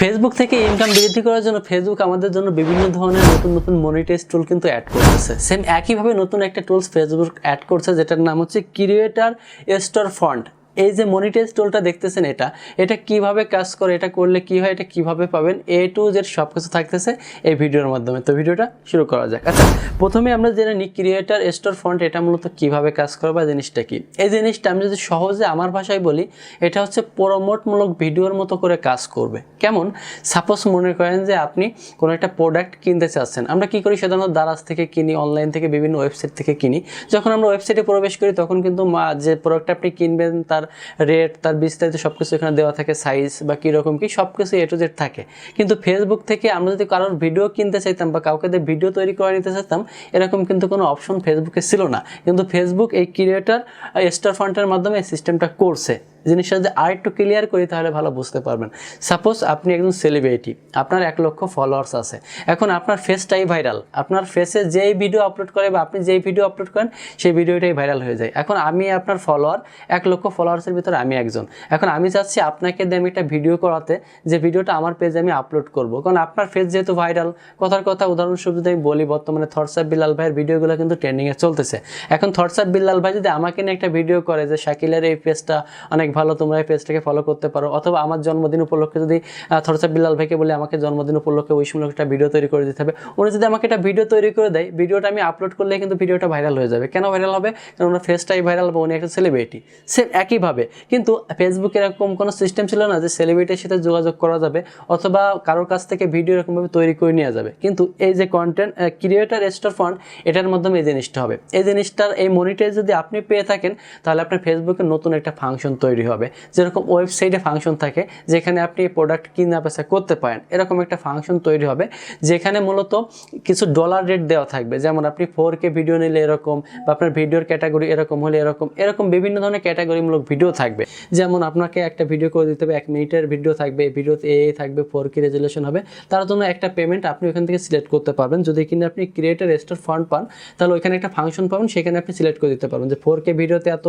Facebook থেকে income বৃদ্ধি করার জন্য ফেসবুক আমাদের জন্য বিভিন্ন ধরনের নতুন নতুন মনিটাইজ টুল কিন্তু অ্যাড করতেছে। সেম একইভাবে নতুন একটা টুলস ফেসবুক অ্যাড করছে, যেটার নাম হচ্ছে ক্রিয়েটার স্টোর ফান্ড এই যে মনিটাইজ টুলটা দেখতেছেন এটা এটা কীভাবে কাজ করে, এটা করলে কি হয়, এটা কীভাবে পাবেন এ টু জেড সব কিছু থাকতেছে এই ভিডিওর মাধ্যমে। তো ভিডিওটা শুরু করা যাক। আচ্ছা প্রথমে আমরা জেনে নিই ক্রিয়েটার স্টোর ফন্ট এটা মূলত কীভাবে কাজ করে বা জিনিসটা কি? এই জিনিসটা আমি যদি সহজে আমার ভাষায় বলি, এটা হচ্ছে প্রমোটমূলক ভিডিওর মতো করে কাজ করবে। কেমন? সাপোজ মনে করেন যে আপনি কোনো একটা প্রোডাক্ট কিনতে চাচ্ছেন। আমরা কি করি? সাধারণত দারাজ থেকে কিনি অনলাইন থেকে, বিভিন্ন ওয়েবসাইট থেকে কিনি। যখন আমরা ওয়েবসাইটে প্রবেশ করি, তখন কিন্তু যে প্রোডাক্টটা আপনি কিনবেন, তার রেট তার বিস্তারিত সব কিছু এখানে দেওয়া থাকে সাইজ বা কীরকম কী সব কিছু এ টু জেড থাকে। কিন্তু ফেসবুক থেকে আমরা যদি কারোর ভিডিও কিনতে চাইতাম বা কাউকে দিয়ে ভিডিও তৈরি করে নিতে চাইতাম, এরকম কিন্তু কোনো অপশন ফেসবুকে ছিল না। কিন্তু ফেসবুক এই ক্রিয়েটার স্টার ফান্ডের মাধ্যমে সিস্টেমটা করছে। জিনিসটা যদি আর একটু ক্লিয়ার করি, তাহলে ভালো বুঝতে পারবেন। সাপোজ আপনি একজন সেলিব্রিটি আপনার এক লক্ষ ফলোয়ার্স আছে। এখন আপনার ফেসটাই ভাইরাল আপনার ফেসে যেই ভিডিও আপলোড করে বা আপনি যেই ভিডিও আপলোড করেন, সেই ভিডিওটাই ভাইরাল হয়ে যায়। এখন আমি আপনার ফলোয়ার এক লক্ষ ফলোয়ার্সের ভিতরে আমি একজন। এখন আমি চাচ্ছি আপনাকে দিয়ে আমি একটা ভিডিও করাতে, যে ভিডিওটা আমার পেজে আমি আপলোড করব। কারণ আপনার ফেস যেহেতু ভাইরাল কথার কথা, উদাহরণস্বরূপ যদি আমি বলি, বর্তমানে থটসঅ্যাপ বিল্লাল ভাইয়ের ভিডিওগুলো কিন্তু ট্রেন্ডিংয়ে চলতেছে। এখন থটসঅ্যাপ বিল্লাল ভাই যদি আমাকে নিয়ে একটা ভিডিও করে, যে শাকিলের এই পেজটা অনেক ভালো, তোমরা এই পেজটাকে ফলো করতে পারো। অথবা আমার জন্মদিন উপলক্ষে যদি থরসা বিল্লাল ভাইকে বলে, আমাকে জন্মদিন উপলক্ষে ওই সময় একটা ভিডিও তৈরি করে দিতে হবে। উনি যদি আমাকে একটা ভিডিও তৈরি করে দেয় ভিডিওটা আমি আপলোড করলে কিন্তু ভিডিওটা ভাইরাল হয়ে যাবে। কেন ভাইরাল হবে? কারণ ওনার ফেসটাই ভাইরাল বা উনি একটা সেলিব্রিটি সেম একইভাবে। কিন্তু ফেসবুকে এরকম কোনো সিস্টেম ছিল না যে সেলিব্রিটির সাথে যোগাযোগ করা যাবে, অথবা কারোর কাছ থেকে ভিডিও এরকমভাবে তৈরি করে নেওয়া যাবে। কিন্তু এই যে কন্টেন্ট ক্রিয়েটার স্টোর ফান্ড এটার মাধ্যমে এই জিনিসটা হবে। এই জিনিসটার, এই মনিটাইজ যদি আপনি পেয়ে থাকেন, তাহলে আপনার ফেসবুকে নতুন একটা ফাংশন তৈরি হবে। যেরকম ওয়েবসাইটে ফাংশন থাকে, যেখানে আপনি প্রোডাক্ট কিনা বেচা করতে পারেন, এরকম একটা ফাংশন তৈরি হবে, যেখানে মূলত কিছু ডলার রেট দেওয়া থাকবে। যেমন আপনি ফোর কে ভিডিও নিলে এরকম, বা আপনার ভিডিওর ক্যাটাগরি এরকম হলে এরকম এরকম বিভিন্ন ধরনের ক্যাটাগরিমূলক ভিডিও থাকবে। যেমন আপনাকে একটা ভিডিও করে দিতে হবে, এক মিনিটের ভিডিও থাকবে, এই ভিডিওতে এ থাকবে ফোর কে রেজুলেশন হবে। তার জন্য একটা পেমেন্ট আপনি ওখান থেকে সিলেক্ট করতে পারবেন। যদি কিনা আপনি ক্রিয়েটার রেস্টার ফান্ড পান, তাহলে ওইখানে একটা ফাংশন পাবেন, সেখানে আপনি সিলেক্ট করে দিতে পারবেন যে ফোর কে ভিডিওতে এত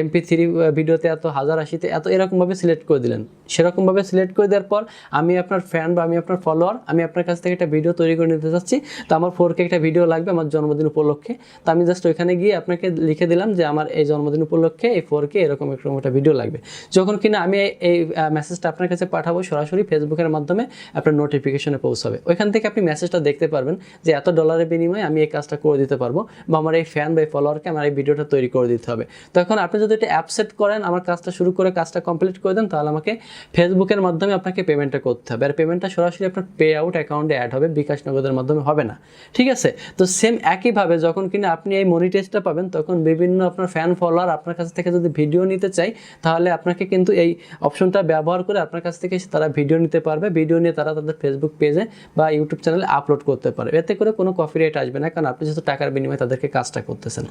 এমপি থ্রি ভিডিওতে এত, হাজার আশিতে এত এরকমভাবে সিলেক্ট করে দিলেন। সেরকমভাবে সিলেক্ট করে দেওয়ার পর আমি আপনার ফ্যান বা আমি আপনার ফলোয়ার আমি আপনার কাছ থেকে একটা ভিডিও তৈরি করে নিতে চাচ্ছি। তো আমার ফোর কে একটা ভিডিও লাগবে আমার জন্মদিন উপলক্ষে। তো আমি জাস্ট ওইখানে গিয়ে আপনাকে লিখে দিলাম যে আমার এই জন্মদিন উপলক্ষে এই ফোর কে এরকম এরকম একটা ভিডিও লাগবে। যখন কিনা আমি এই- এই মেসেজটা আপনার কাছে পাঠাবো, সরাসরি ফেসবুকের মাধ্যমে আপনার নোটিফিকেশনে পৌঁছাবে। ওইখান থেকে আপনি মেসেজটা দেখতে পারবেন যে এত ডলারের বিনিময়ে আমি এই কাজটা করে দিতে পারব বা আমার এই ফ্যান বা এই ফলোয়ারকে আমার এই ভিডিওটা তৈরি করে দিতে হবে। তখন আপনি যদি এটা অ্যাপসেট করেন, আমার কাজটা শুরু করে কাজটা কমপ্লিট করে দেন, তাহলে আমাকে ফেসবুকের মাধ্যমে আপনাকে পেমেন্টটা করতে হবে। আর পেমেন্টটা সরাসরি আপনার পে আউট অ্যাকাউন্টে অ্যাড হবে, বিকাশ নগদের মাধ্যমে হবে না। ঠিক আছে? তো সেম একইভাবে যখন কিনা আপনি এই মনিটাইজটা পাবেন, তখন বিভিন্ন আপনার ফ্যান ফলোয়ার আপনার কাছ থেকে যদি ভিডিও নিতে চাই তাহলে আপনাকে কিন্তু এই অপশনটা ব্যবহার করে আপনার কাছ থেকে তারা ভিডিও নিতে পারবে। ভিডিও নিয়ে তারা তাদের ফেসবুক পেজে বা ইউটিউব চ্যানেলে আপলোড করতে পারে এতে করে কোনো কপিরাইট আসবে না, কারণ আপনি যেহেতু টাকার বিনিময়ে তাদেরকে কাজটা করতেছেন।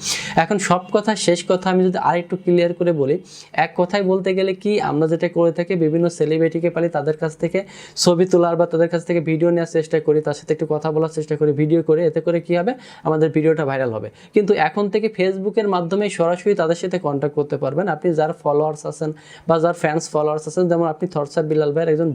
এখন সব কথা, শেষ কথা আমি যদি আর একটু ক্লিয়ার করে বলি, এক কথায় বলতে গেলে কি, আমরা যেটা করে থাকি, বিভিন্ন সেলিব্রিটিকে পারি তাদের কাছ থেকে ছবি তোলার বা তাদের কাছ থেকে ভিডিও নেওয়ার চেষ্টা করি, তার সাথে একটু কথা বলার চেষ্টা করি ভিডিও করে, এতে করে কি হবে, আমাদের ভিডিওটা ভাইরাল হবে। কিন্তু এখন থেকে ফেসবুকের মাধ্যমে সরাসরি তাদের সাথে কন্ট্যাক্ট করতে পারবেন। আপনি যার ফলোয়ার্স আছেন বা যার ফ্যান্স ফলোয়ার্স আছেন, যেমন আপনি থটসঅ্যাপ বিলাল ভাইয়ের একজন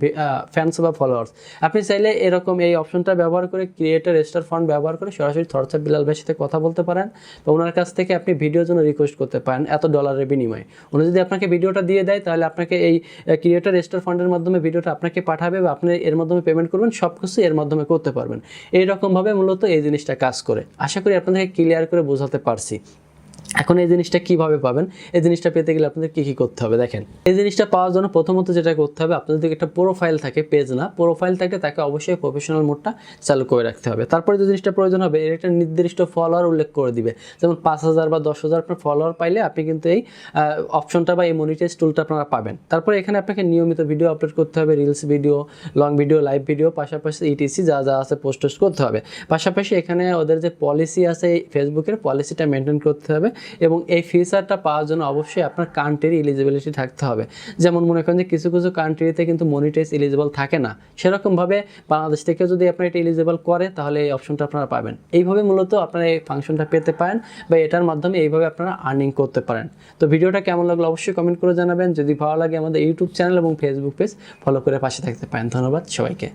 ফ্যান্স বা ফলোয়ার্স আপনি চাইলে এরকম এই অপশনটা ব্যবহার করে ক্রিয়েটার রেজিস্টার ফান্ড ব্যবহার করে সরাসরি থটসঅ্যাপ বিলাল ভাইয়ের সাথে কথা বলতে পারেন বা ওনার কাছ থেকে আপনি ভিডিওর জন্য রিকোয়েস্ট করতে পারেন, এত ডলারের বিনিময়ে। উনি যদি আপনাকে ভিডিওটা দিয়ে দেয়, তাহলে আপনাকে এই ক্রিয়েটার স্টার ফান্ডের মাধ্যমে ভিডিওটা আপনাকে পাঠাবে বা আপনি এর মাধ্যমে পেমেন্ট করবেন সব কিছু এর মাধ্যমে করতে পারবেন। এইরকমভাবে মূলত এই জিনিসটা কাজ করে। আশা করি আপনাদেরকে ক্লিয়ার করে বোঝাতে পারছি। এখন এই জিনিসটা কীভাবে পাবেন? এই জিনিসটা পেতে গেলে আপনাদের কী কী করতে হবে? দেখেন, এই জিনিসটা পাওয়ার জন্য প্রথমত যেটা করতে হবে, আপনাদের যদি একটা প্রোফাইল থাকে পেজ না প্রোফাইল থাকে তাকে অবশ্যই প্রফেশনাল মোডটা চালু করে রাখতে হবে। তারপরে যে জিনিসটা প্রয়োজন হবে, এর একটা নির্দিষ্ট ফলোয়ার উল্লেখ করে দিবে। যেমন পাঁচ হাজার বা দশ হাজার আপনার ফলোয়ার পাইলে আপনি কিন্তু এই অপশনটা বা এই মনিটাইজ টুলটা আপনারা পাবেন। তারপরে এখানে আপনাকে নিয়মিত ভিডিও আপলোড করতে হবে reels video long video live video পাশাপাশি ইটিসি যা যা আছে পোস্ট করতে হবে। পাশাপাশি এখানে ওদের যে পলিসি আছে, এই ফেসবুকের পলিসিটা মেনটেন করতে হবে। এবং এই ফিচারটা পাওয়ার জন্য অবশ্যই আপনার কান্ট্রির এলিজিবিলিটি থাকতে হবে। যেমন মনে করেন যে কিছু কিছু কান্ট্রিতে কিন্তু মনিটাইজ এলিজিবল থাকে না। সেরকমভাবে বাংলাদেশ থেকে যদি আপনার এটা এলিজিবল করে, তাহলে এই অপশনটা আপনারা পাবেন। এইভাবে মূলত আপনারা এই ফাংশনটা পেতে পারেন বা এটার মাধ্যমে এইভাবে আপনারা আর্নিং করতে পারেন। তো ভিডিওটা কেমন লাগল অবশ্যই কমেন্ট করে জানাবেন। যদি ভালো লাগে আমাদের ইউটিউব চ্যানেল এবং ফেসবুক পেজ ফলো করে পাশে থাকতে পারেন। ধন্যবাদ সবাইকে।